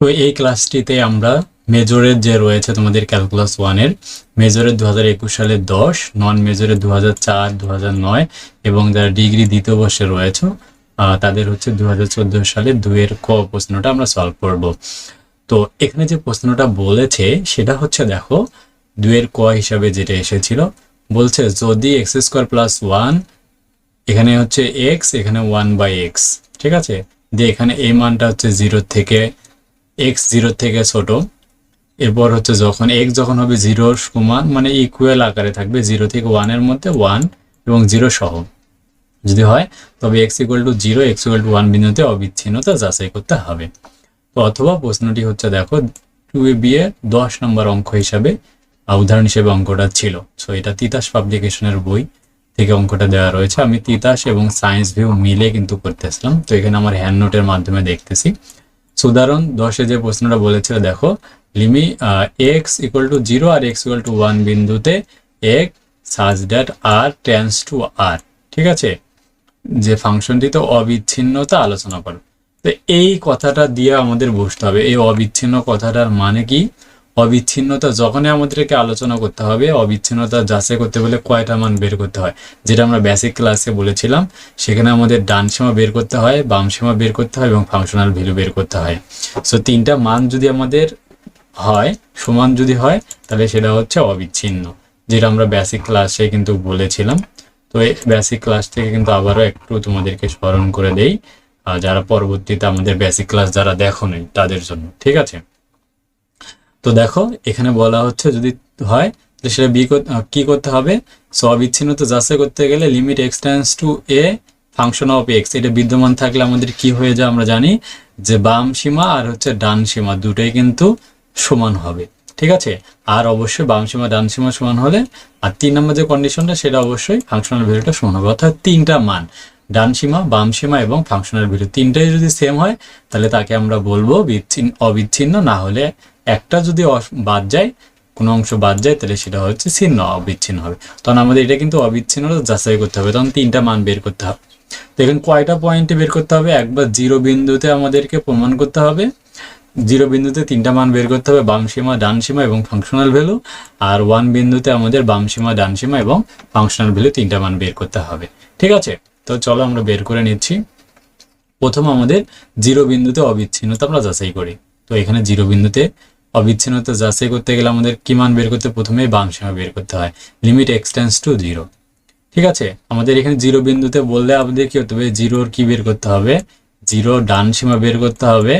তো এই ক্লাসটিতে আমরা মেজরের যে রয়েছে তোমাদের ক্যালকুলাস ওয়ানের মেজরের দু হাজার একুশ সালের দশ নন মেজরের দু হাজার চার নয় এবং যারা ডিগ্রি দ্বিতীয় বর্ষে রয়েছে তাদের হচ্ছে দু হাজার চোদ্দ সালের দুয়ের ক প্রশ্নটা আমরা সলভ করব। তো এখানে যে প্রশ্নটা বলেছে, সেটা হচ্ছে দেখো দুয়ের ক হিসাবে যেটা এসেছিল, বলছে যদি এক্স স্কোয়ার প্লাস ওয়ান এখানে হচ্ছে এক্স এখানে ওয়ান বাই এক্স ঠিক আছে? দিয়ে এখানে এই মানটা হচ্ছে জিরো থেকে এক্স জিরো থেকে ছোট। এরপর হচ্ছে যখন এক্স যখন হবে জিরোর সমান মানে ইকুয়াল আকারে থাকবে জিরো থেকে ওয়ানের মধ্যে ওয়ান এবং জিরো সহ। যদি হয়, তবে x equal to zero x equal to one বিন্দুতে অবিচ্ছিন্নতা যাচাই করতে হবে। তো অথবা প্রশ্নটি হচ্ছে, দেখো টু এ বি এর দশ নম্বর অঙ্ক হিসাবে উদাহরণ হিসেবে অঙ্কটা ছিল। সো এটা তিতাস পাবলিকেশনের বই থেকে অঙ্কটা দেওয়া রয়েছে। আমি তিতাস এবং সায়েন্স ভিউ মিলে কিন্তু করতেছিলাম। তো, এখানে আমার হ্যান্ড নোটের মাধ্যমে দেখতেছি। উদাহরণ দশে যে প্রশ্নটা বলেছিল, দেখো, limit x equal to zero R x equal to one বিন্দুতে এক সাজ ড্যাট আর টেন্স টু আর ঠিক আছে? যে ফাংশনটি তো অবিচ্ছিন্নতা আলোচনা করো। তো এই কথাটা দিয়ে আমাদের বুঝতে হবে। এই অবিচ্ছিন্ন কথাটার মানে কি? অবিচ্ছিন্নতা যখনই আমাদেরকে আলোচনা করতে হবে, অবিচ্ছিন্নতা যাচাই করতে বলে কয়টা মান বের করতে হয়? যেটা আমরা বেসিক ক্লাসে বলেছিলাম, সেখানে আমাদের ডান সীমা বের করতে হয়, বাম সীমা বের করতে হয় এবং ফাংশনাল ভ্যালু বের করতে হয়। সো তিনটা মান যদি আমাদের হয়, সমান যদি হয়, তাহলে সেটা হচ্ছে অবিচ্ছিন্ন, যেটা আমরা বেসিক ক্লাসে কিন্তু বলেছিলাম। তো, এই বেসিক ক্লাস থেকে কিন্তু আবারও একটু তোমাদেরকে স্মরণ করে দেই যারা পরবর্তীতে আমাদের বেসিক ক্লাস যারা দেখো নেই, তাদের জন্য, ঠিক আছে? তো দেখো, এখানে বলা হচ্ছে যদি হয় তো সেটা বি কি করতে হবে? সো অবিচ্ছিন্নতা যাচাই করতে গেলে limit x tends to a function of x এটা বিদ্যমান থাকলে আমাদের কি হয়ে যায় আমরা জানি যে বাম সীমা আর হচ্ছে ডান সীমা দুটোই কিন্তু সমান হবে। ঠিক আছে? আর অবশ্যই বাম সীমা, ডান সীমা সমান হলে, আর তিন নম্বর যে কন্ডিশনটা সেটা অবশ্যই ফাংশনাল ভ্যালুটা সমান হবে। অর্থাৎ তিনটা মান। ডান সীমা, বাম সীমা এবং ফাংশনাল ভ্যালু তিনটাই যদি সেম হয়, তাহলে তাকে আমরা বলব বিচ্ছিন্ন, অবিচ্ছিন্ন, না হলে একটা যদি বাদ যায়, কোনো অংশ বাদ যায়, তাহলে সেটা হচ্ছে ছিন্ন, অবিচ্ছিন্ন হবে। তখন আমাদের এটা কিন্তু অবিচ্ছিন্ন যাচাই করতে হবে। তখন তিনটা মান বের করতে হবে। দেখেন কয়টা পয়েন্টে বের করতে হবে? একবার জিরো বিন্দুতে আমাদেরকে প্রমাণ করতে হবে। জিরো বিন্দুতে তিনটা মান বের করতে হবে, বাম সীমা, ডান সীমা এবং ফাংশনাল ভ্যালু। আর ওয়ান বিন্দুতে আমাদের বাম সীমা, ডান সীমা এবং ফাংশনাল ভ্যালু তিনটা মান বের করতে হবে। ঠিক আছে? তো চলো আমরা বের করে নিচ্ছি। প্রথম আমাদের জিরো বিন্দুতে অবিচ্ছিন্নতা আমরা যাচাই করি। তো এখানে জিরো বিন্দুতে অবিচ্ছিন্নতা যাচাই করতে গেলে আমাদের কি মান বের করতে প্রথমে বাম সীমা বের করতে হয়। লিমিট এক্সটেন্স টু জিরো ঠিক আছে? আমাদের এখানে জিরো বিন্দুতে বললে আমাদের কি হতে হবে? জিরোর কি বের করতে হবে? জিরো ডান সীমা বের করতে হবে,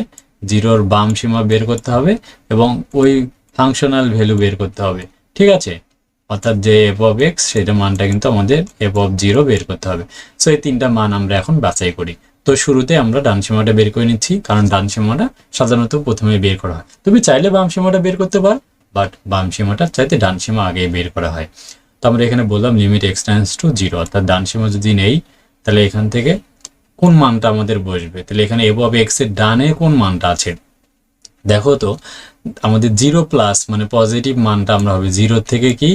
জিরোর বাম সীমা বের করতে হবে এবং ওই ফাংশনাল ভ্যালু বের করতে হবে। ঠিক আছে? অর্থাৎ যে এফ অফ এক্স সেটা মানটা কিন্তু আমাদের এফ অফ জিরো বের করতে হবে। সো এই তিনটা মান আমরা এখন বাছাই করি। তো শুরুতে আমরা ডান সীমাটা বের করে নিচ্ছি, কারণ ডান সীমাটা সাধারণত প্রথমে বের করা হয়। তুমি চাইলে বাম সীমাটা বের করতে পার বাট বাম সীমাটা চাইতে ডান সীমা আগে বের করা হয়। তো আমরা এখানে বললাম লিমিট এক্সটেন্স টু জিরো অর্থাৎ ডান সীমা যদি নেই, তাহলে এখান থেকে কোন মানটা আমাদের বসবে? তাহলে এখানে এব অফ এক্সের ডানে কোন মানটা আছে? দেখো তো, আমাদের জিরো প্লাস মানে পজিটিভ মানটা আমরা হবে জিরো থেকে কি?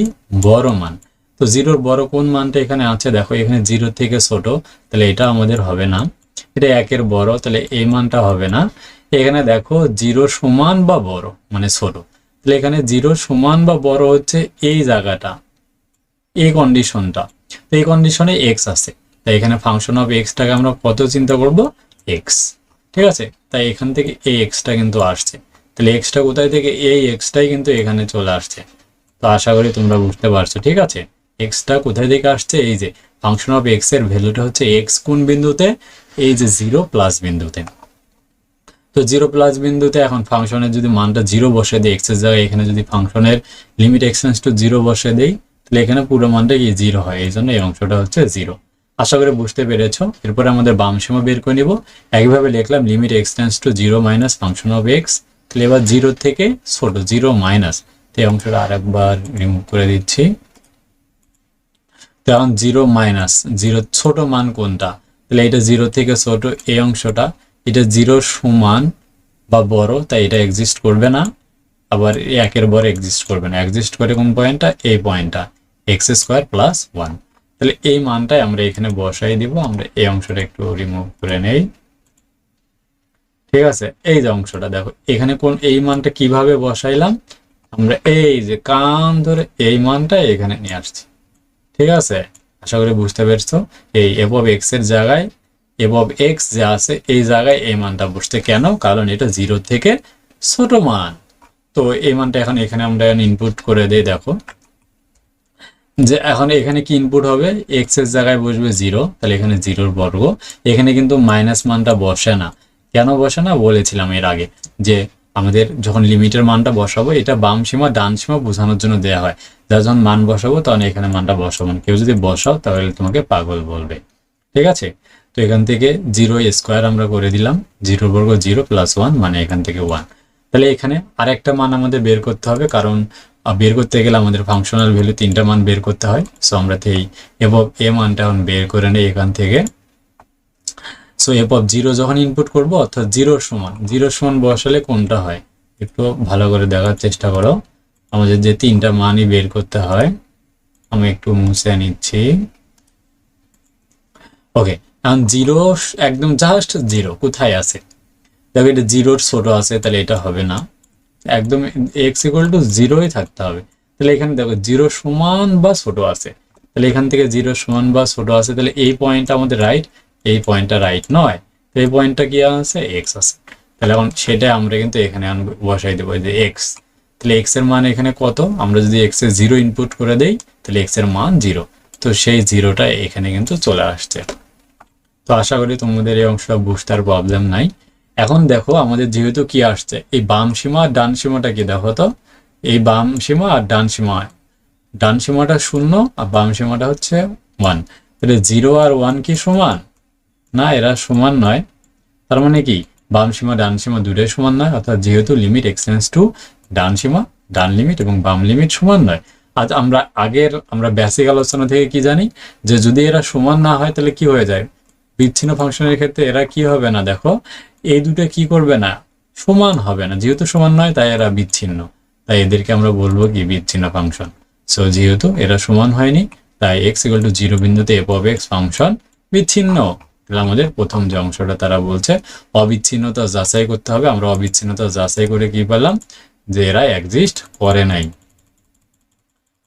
বড় মান। তো জিরোর বড় কোন মানটা এখানে আছে? দেখো, এখানে জিরো থেকে ছোট, তাহলে এটা আমাদের হবে না। এটা একের বড়, তাহলে এই মানটা হবে না। এখানে দেখো জিরো সমান বা বড় মানে ছোট। তাহলে এখানে জিরো সমান বা বড় হচ্ছে এই জায়গাটা, এই কন্ডিশনটা তো এই কন্ডিশনে এক্স আছে। তাই এখানে ফাংশন অফ এক্সটাকে আমরা কত চিন্তা করব? এক্স ঠিক আছে? তাই এখান থেকে এই এক্সটা কিন্তু আসছে। তাহলে এক্সটা কোথায় থেকে এই এক্সটাই কিন্তু এখানে চলে আসছে। তো আশা করি তোমরা বুঝতে পারছ, ঠিক আছে? এক্সটা কোথায় থেকে আসছে? এই যে ফাংশন অফ এক্সের ভ্যালুটা হচ্ছে এক্স কোন বিন্দুতে? এই যে জিরো প্লাস বিন্দুতে। তো জিরো প্লাস বিন্দুতে এখন ফাংশনের যদি মানটা জিরো বসে দিই এক্সের জায়গায় এখানে যদি ফাংশনের লিমিট এক্সটেন্স টু জিরো বসে দেই, তাহলে এখানে পুরো মানটা কি জিরো হয়? এই জন্য এই অংশটা হচ্ছে জিরো আশা করি বুঝতে পেরেছ। এরপরে আমাদের বাম সীমা বের করে নিব। একইভাবে লিখলাম limit x tends to zero minus function of x তাহলে এবার জিরো থেকে ছোট জিরো মাইনাস এই অংশটা আরেকবার রিমুভ করে দিচ্ছি। তো এখন জিরো মাইনাস জিরো ছোট মান কোনটা? তাহলে এটা জিরো থেকে ছোট এই অংশটা, এটা জিরো সমান বা বড়, তাই এটা এক্সিস্ট করবে না। আবার একের বড় এক্সিস্ট করবে না। এক্সিস্ট করে কোন পয়েন্টটা এই পয়েন্টটা এক্স স্কোয়ার প্লাস ওয়ান তাহলে এই মানটাই আমরা এখানে বসাই দিব, আমরা এই অংশটা একটু রিমুভ করে নেই। ঠিক আছে? এই যে অংশটা দেখো, এখানে কোন এই মানটা কীভাবে বসাইলাম? আমরা এই যে কান ধরে এই মানটা এখানে নিয়ে আসছি। ঠিক আছে? আশা করি বুঝতে পেরেছ। এই এবব এক্সের জায়গায় এবব এক্স যে আছে, এই জায়গায় এই মানটা বসতে কেন? কারণ এটা জিরো থেকে ছোট মান। তো এই মানটা এখন এখানে আমরা ইনপুট করে দিই, দেখো। যে এখন এখানে কি ইনপুট হবে? এক্সের জায়গায় বসবে জিরো তাহলে এখানে জিরোর বর্গ। এখানে কিন্তু মাইনাস মানটা বসে না। কেন বসে না? বলেছিলাম এর আগে যে আমাদের যখন লিমিটের মানটা বসাবো, এটা বাম সীমা, ডান সীমা বোঝানোর জন্য দেওয়া হয়। যার যখন মান বসাবো, তখন এখানে মানটা বসাবো কেউ যদি বসাও, তাহলে তোমাকে পাগল বলবে। ঠিক আছে? তো এখান থেকে জিরো স্কোয়ার আমরা করে দিলাম। জিরো বর্গ জিরো প্লাস ওয়ান মানে এখান থেকে ওয়ান তাহলে এখানে আরেকটা মান আমাদের বের করতে হবে, কারণ বের করতে গেলে আমাদের ফাংশনাল ভ্যালু তিনটা মান বের করতে হয়। সো আমরা এই এবং এ মানটা বের করে নেই এখান থেকে। সো এফ অফ জিরো যখন ইনপুট করব, অর্থাৎ জিরোর সমান জিরোর সমান বসালে কোনটা হয়? একটু ভালো করে দেখার চেষ্টা করো। আমাদের যে তিনটা মানই বের করতে হয়, আমি একটু মুছে নিচ্ছি। ওকে এখন জিরো একদম জাস্ট জিরো কোথায় আছে? দেখো এটা জিরোর ছোট আছে, তাহলে এটা হবে না। একদম এক্স ইকুয়াল টু জিরোই থাকতে হবে। তাহলে এখানে দেখো জিরো সমান বা ছোট আছে। তাহলে এখান থেকে জিরো সমান বা ছোট আছে, তাহলে এই পয়েন্টটা আমাদের রাইট এই পয়েন্টটা রাইট নয়। তো এই পয়েন্টটা কি আছে? এক্স আছে। তাহলে এখন সেটা আমরা কিন্তু এখানে বসাই দেবো যে এক্স তাহলে এক্সের মান এখানে কত? আমরা যদি এক্সের জিরো ইনপুট করে দেই, তাহলে এক্সের মান জিরো তো সেই জিরোটা এখানে কিন্তু চলে আসছে। তো আশা করি তোমাদের এই অংশটা বুঝতে আর প্রবলেম নাই। এখন দেখো আমাদের যেহেতু কি আসছে? এই বাম সীমা আর ডান সীমাটা কি দেখো তো? এই বাম সীমা আর ডান সীমা। ডান সীমাটা শূন্য আর বাম সীমাটা হচ্ছে ওয়ান তাহলে জিরো আর ওয়ান কি সমান? না, এরা সমান নয়। তার মানে কি? বাম সীমা, ডান সীমা দুটোই সমান নয়, অর্থাৎ যেহেতু লিমিট এক্সটেন্স টু ডান সীমা, ডান লিমিট এবং বাম লিমিট সমান নয়। আজ আমরা আগের, আমরা বেসিক আলোচনা থেকে কি জানি? যে যদি এরা সমান না হয়, তাহলে কি হয়ে যায়? বিচ্ছিন্ন ফাংশনের ক্ষেত্রে এরা কি হবে না? দেখো এই দুটো কি করবে না? সমান হবে না। যেহেতু সমান নয়, তাই এরা বিচ্ছিন্ন। তাই এদেরকে আমরা বলব কি, বিচ্ছিন্ন ফাংশন। সো যেহেতু এরা সমান হয়নি, তাই এক্স ইকুয়াল টু জিরো বিন্দুতে এফ অফ এক্স ফাংশন বিচ্ছিন্ন। আমাদের প্রথম যে অংশটা তারা বলছে, অবিচ্ছিন্নতা যাচাই করতে হবে। আমরা অবিচ্ছিন্নতা যাচাই করে কি পেলাম? যে এরা এক্সিস্ট করে নাই।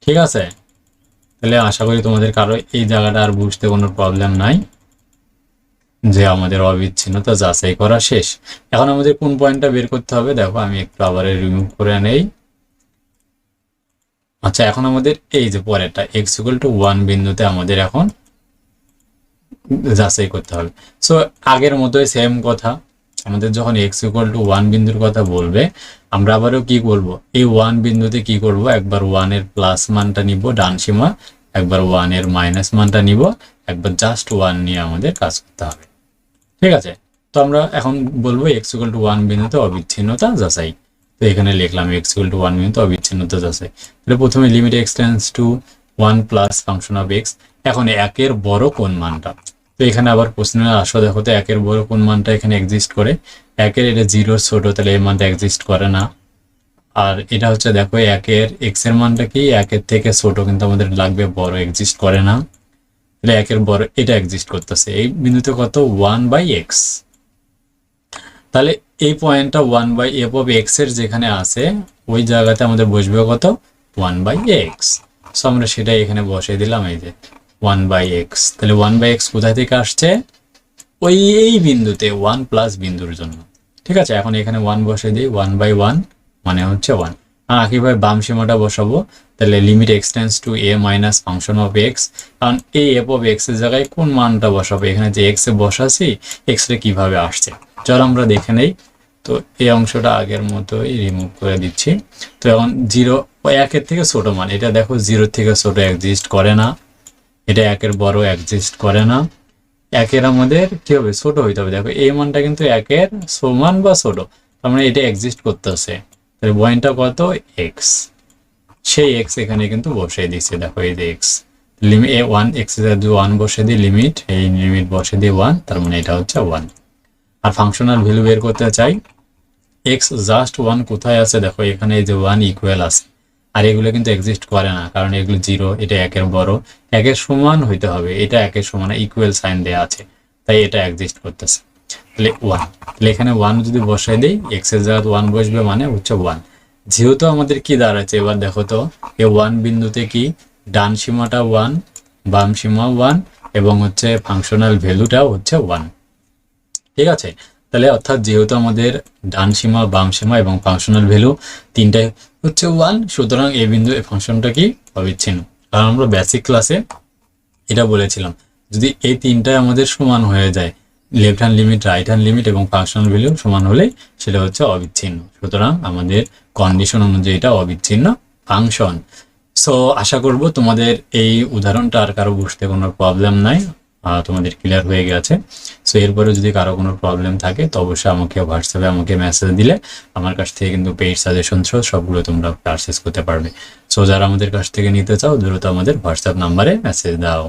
ঠিক আছে? তাহলে আশা করি তোমাদের কারও এই জায়গাটা আর বুঝতে কোনো প্রবলেম নাই। যে আমাদের অবিচ্ছিন্নতা যাচাই করা শেষ। এখন আমাদের কোন পয়েন্টটা বের করতে হবে? দেখো, আমি একটু আবার রিমুভ করে নেই। আচ্ছা এখন আমাদের এই যে পরেরটা এক্স ইকুয়াল টু ওয়ান বিন্দুতে আমাদের এখন যাচাই করতে হবে। সো আগের মতোই সেম কথা। আমাদের যখন এক্স ইকুয়াল টু ওয়ান বিন্দুর কথা বলবে, আমরা আবারও কি করব? এই ওয়ান বিন্দুতে কি করব? একবার ওয়ানের প্লাস মানটা নিব, ডান সীমা। একবার ওয়ানের মাইনাস মানটা নিব। একবার জাস্ট ওয়ান নিয়ে আমাদের কাজ করতে হবে। ঠিক আছে? তো আমরা এখন বলব এক্স ইকুয়াল টু ওয়ান বিন্দুতে অবিচ্ছিন্নতা যাচাই। তো এখানে লিখলাম এক্স ইকুয়াল টু ওয়ান বিন্দুতে অবিচ্ছিন্নতা যাচাই। তাহলে প্রথমে limit x tends to one plus function of x এখন একের বড় কোন মানটা? তো এখানে আবার প্রশ্নের আসো দেখো তো, একের বড় কোন মানটা এখানে এক্সিস্ট করে? একের এটা জিরো ছোট, তাহলে এই মানটা এক্সিস্ট করে না। আর এটা হচ্ছে দেখো, একের এক্সের মানটা কি? একের থেকে ছোট কিন্তু আমাদের লাগবে, বড় এক্সিস্ট করে না। তাহলে একের বড় এটা এক্সিস্ট করতেছে। এই বিন্দুতে কত? ওয়ান বাই এক্স তাহলে এই পয়েন্টটা ওয়ান বাই এফ অফ এক্সের যেখানে আছে, ওই জায়গাতে আমাদের বসবে কত? ওয়ান বাই এক্স সো আমরা সেটাই এখানে বসিয়ে দিলাম এই যে ওয়ান বাই এক্স তাহলে ওয়ান বাই এক্স কোথায় থেকে আসছে? ওই, এই বিন্দুতে ওয়ান প্লাস বিন্দুর জন্য। ঠিক আছে? এখন এখানে ওয়ান বসে দিই। ওয়ান বাই ওয়ান মানে হচ্ছে ওয়ান আর একইভাবে বাম সীমাটা বসাবো? তাহলে limit x tends to a minus function of x কারণ এই এফ অফ এক্সের জায়গায় কোন মানটা বসাবো? এখানে যে এক্স বসাছি এক্স রে কীভাবে আসছে? চল আমরা দেখে নেই। তো এই অংশটা আগের মতোই রিমুভ করে দিচ্ছি। তো এখন জিরো একের থেকে ছোট মান। এটা দেখো জিরো থেকে ছোট এক্সিস্ট করে না। এটা একের বড় এক্সিস্ট করে না। একের আমাদের কি হবে? ছোট হইতে হবে। দেখো, এই মানটা কিন্তু একের সমান বা ছোট। তার মানে এটা এক্সিস্ট করতেছে। তাহলে পয়েন্টটা কত? এক্স সেই এক্স এখানে কিন্তু বসিয়ে দিচ্ছে। দেখো এই যে এক্স লিমিট এ ওয়ান এক্স যদি ওয়ান বসে দিই লিমিট এই লিমিট বসে দিই ওয়ান তার মানে এটা হচ্ছে ওয়ান আর ফাংশনাল ভ্যালু বের করতে চাই এক্স জাস্ট ওয়ান কোথায় আছে? দেখো এখানে এই যে ওয়ান ইকুয়াল আছে। আর এগুলো কিন্তু এক্সিস্ট করে না, কারণ এগুলো জিরো এটা একের বড়। একের সমান হইতে হবে। এটা একের সমান ইকুয়াল সাইন দেয়া আছে। তাই এটা এক্সিস্ট করতেছে। তাহলে ওয়ান তাহলে এখানে ওয়ান যদি বসাই দিই এক্সের জায়গায় ওয়ান বসবে মানে হচ্ছে ওয়ান যেহেতু আমাদের কি দাঁড়াচ্ছে, এবার দেখো তো, এই ওয়ান বিন্দুতে কি? ডান সীমাটা ওয়ান বাম সীমা ওয়ান এবং হচ্ছে ফাংশনাল ভ্যালুটাও হচ্ছে ওয়ান ঠিক আছে? তাহলে অর্থাৎ যেহেতু আমাদের ডান সীমা, বাম সীমা এবং ফাংশনাল ভ্যালু তিনটাই হচ্ছে ওয়ান সুতরাং এই বিন্দু, এই ফাংশনটা কি? অবিচ্ছিন্ন। কারণ আমরা বেসিক ক্লাসে এটা বলেছিলাম। যদি এই তিনটাই আমাদের সমান হয়ে যায় left hand limit right hand limit এবং ফাংশনাল ভ্যালু সমান হলে সেটা হচ্ছে অবিচ্ছিন্ন। সুতরাং আমাদের কন্ডিশন অনুযায়ী এটা অবিচ্ছিন্ন ফাংশন সো আশা করব তোমাদের এই উদাহরণটা আর কারও বুঝতে কোনো প্রবলেম নাই তোমাদের ক্লিয়ার হয়ে গেছে। সো এরপরে যদি কারও কোনো প্রবলেম থাকে, তো অবশ্যই আমাকে হোয়াটসঅ্যাপে আমাকে মেসেজ দিলে। আমার কাছ থেকে কিন্তু পেইড সাজেশন সহ সবগুলো তোমরা পারচেস করতে পারবে। সো যারা আমাদের কাছ থেকে নিতে চাও, দ্রুত আমাদের হোয়াটসঅ্যাপ নাম্বারে মেসেজ দাও।